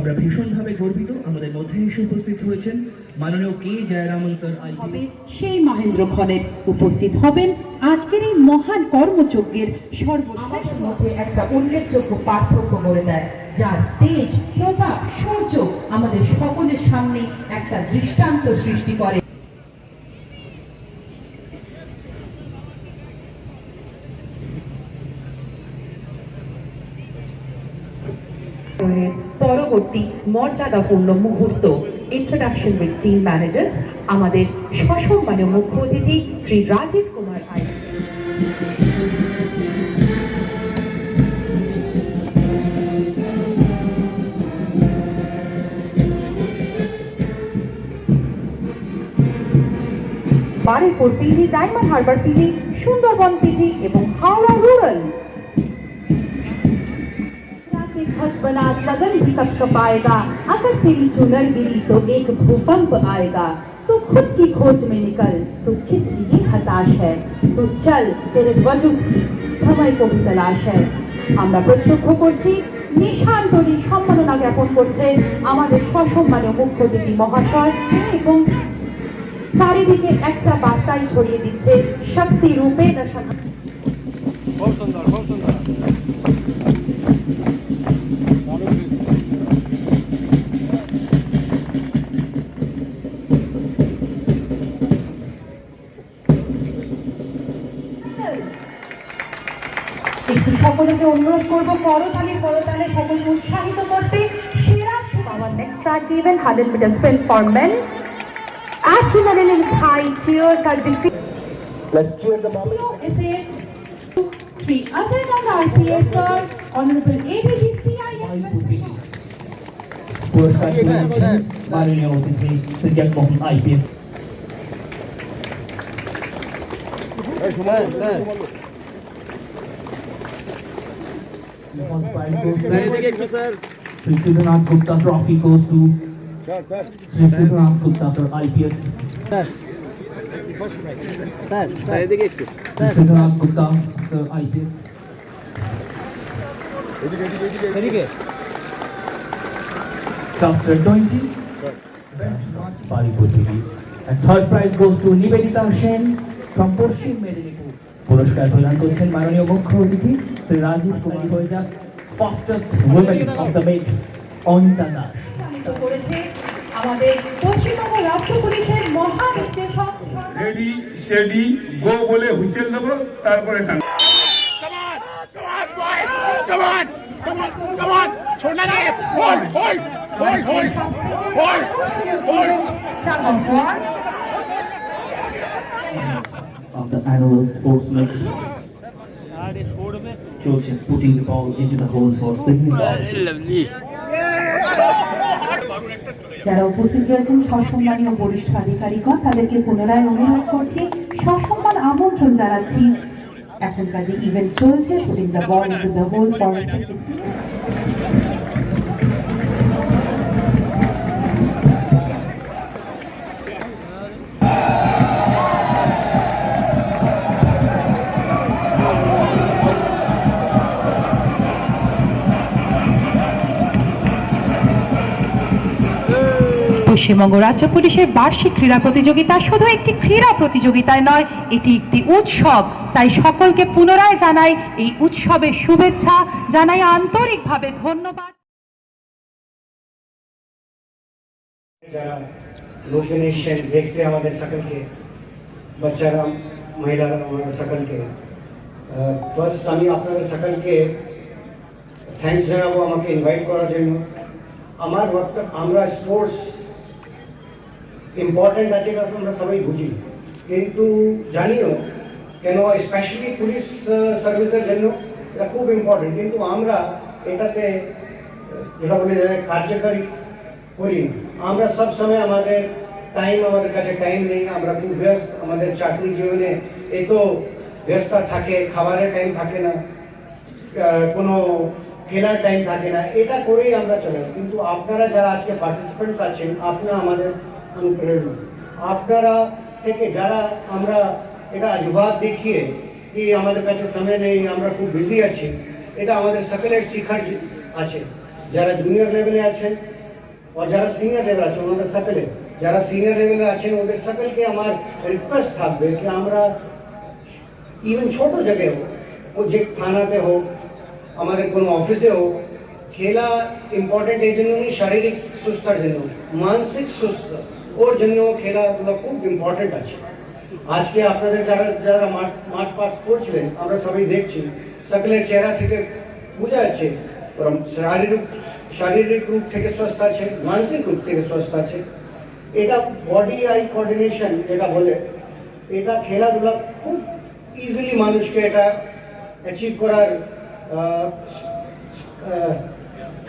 আমরা ভীষণভাবে গর্বিত। আমাদের মধ্যে এসে উপস্থিত হয়েছেন মাননীয় কে জয়রামন স্যার হবে সেই মহেন্দ্র খনের উপস্থিত হবেন। আজকের এই মহান কর্মযজ্ঞের সর্বশেষ মধ্যে একটা উল্লেখযোগ্য পার্থক্য করে দেয় যার তেজ প্রতাপ সূর্য আমাদের সকলের সামনে একটা দৃষ্টান্ত সৃষ্টি করে। পরবর্তী মর্যাদাপূর্ণ মুহূর্ত। ইন্ট্রোডাকশন উইথ টিম ম্যানেজার্স আমাদের সসম্মানীয় মুখ্য অতিথি Shri Rajib Kumar I. Baruipur PG Diamond Harbour PG Sundarban PG এবং হাওড়া बना लगन भी तक पाएगा अगर तेरी चुनर गिरी तो एक भूकंप आएगा तू खुद की खोज में निकल तू किस लिए हताश है तू चल तेरे वजूद की समय को भी तलाश है আমরা প্রত্যক্ষ করছি নিশান তরি সম্মাননা জ্ঞাপন করছে আমাদের সসম্মানীয় মুখ্য অতিথি মহাশয় এবং চারিদিকে একটা বার্তাই ছড়িয়ে দিচ্ছে শক্তি রূপে দশা খুব সুন্দর খুব সুন্দর একটু সকলকে অনুরোধ করব করতালি করতালে সকলকে উৎসাহিত করতে সেরা Our next track event, 100 meter sprint for men. Adrenaline high cheers are defeated. Let's cheer the moment. zero is a three other than the RPS sir, Honorable ADG CIS. পুরস্কার দিচ্ছেন মাননীয় অতিথি Shri Jagmohan IPS স্যার এদিকে একটু sir Sri Siddhanath Gupta trophy goes to sir sir Sri Siddhanath Gupta for IPS. Sir sir এদিকে একটু Sri Siddhanath Gupta for IPS. এদিকে Cluster 20. Best not Paripur Devi. And third prize goes to Nivedita Sen সম্পর্শী Medinipur পুরস্কার প্রদান করছেন মাননীয় মুখ্য অতিথি Shri Rajib Kumar হয়েজা fastest women of the meet Anita Das আমাদের পশ্চিমবঙ্গ রাজ্য পুলিশের মহা বিশ্লেষক রেডি স্টেডি গো বলে হুইসেল দেব তারপরে কাম Come on! Come on! Come on! Turn it up! Hold! Hold! Hold! Hold! Hold! Hold! Hold! Of the annual sports meet. চলছে putting the ball into the hole for Sydney. যারা উপস্থিত রয়েছেন, সসম্মানীয় বরিষ্ঠ আধিকারিকগণ, তাদেরকে পুনরায় অনুরোধ করছি, সসম্মান আমন্ত্রণ জানাচ্ছি এখন কাজে ইভেন্ট চলছে putting the ball into the hole for Paschimbanga রাজ্য পুলিশের বার্ষিক ক্রীড়া প্রতিযোগিতা শুধু একটি ক্রীড়া প্রতিযোগিতায় নয়, এটি একটি উৎসব। তাই সকলকে পুনরায় জানাই এই উৎসবের শুভেচ্ছা, জানাই আন্তরিকভাবে ধন্যবাদ। লোকজন এসছেন, দেখতে আমাদের সকলকে, বাচ্চারা, মহিলারা আমাদের সকলকে ফার্স্ট আমি আপনাদের সকলকে থ্যাঙ্কস জানাব আমাকে ইনভাইট করার জন্য। আমার আমরা স্পোর্টস ইম্পর্ট্যান্ট আছে এটা তো আমরা সবাই বুঝি কিন্তু জানিও কেন স্পেশালি পুলিশ সার্ভিসের জন্য এটা খুব ইম্পর্টেন্ট কিন্তু আমরা এটাতে যেটা বলে যায় কার্যকারী করি না। আমরা সব সময় আমাদের টাইম আমাদের কাছে টাইম নেই আমরা খুব ব্যস্ত আমাদের চাকরি জীবনে এত ব্যস্ত থাকে খাবারের টাইম থাকে না আহ, কোনো খেলার টাইম থাকে না এটা করেই আমরা চলে কিন্তু আপনারা যারা আজকে পার্টিসিপেন্টস আছেন আপনারা আমাদের অনুপ্রেরণা আপনারা থেকে যারা আমরা এটা আজবাদ দেখিয়ে কি আমাদের কাছে সময় নেই, আমরা খুব বিজি আছি। এটা আমাদের সকলের শিখার আছে। যারা জুনিয়র লেভেলে আছেন আর যারা সিনিয়র লেভেল আছেন, ওনাদের সকলে যারা সিনিয়র লেভেলে আছেন, ওদের সকলকে আমার রিকোয়েস্ট থাকবে কি আমরা ইভেন ছোট জায়গায় হোক, ও যে থানাতে হোক, আমাদের কোনো অফিসে হোক, খেলা ইম্পর্টেন্ট এই জন্য শারীরিক সুস্থতার জন্য, মানসিক সুস্থ। ওর জন্য খেলাধুলা খুব ইম্পর্টেন্ট আছে। আজকে আপনাদের যারা যারা মাঠ পাঠ করছিলেন, আমরা সবাই দেখছি। সকলের চেহারা থেকে বোঝা যাচ্ছে শারীরিক শারীরিক রূপ থেকে সুস্থ আছে, মানসিক রূপ থেকে সুস্থ আছে। এটা বডি আই কোঅর্ডিনেশন যেটা বলে, এটা খেলাধুলা খুব ইজিলি মানুষকে এটা অ্যাচিভ করার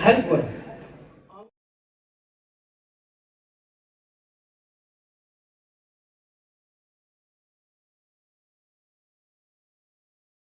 হেল্প করে।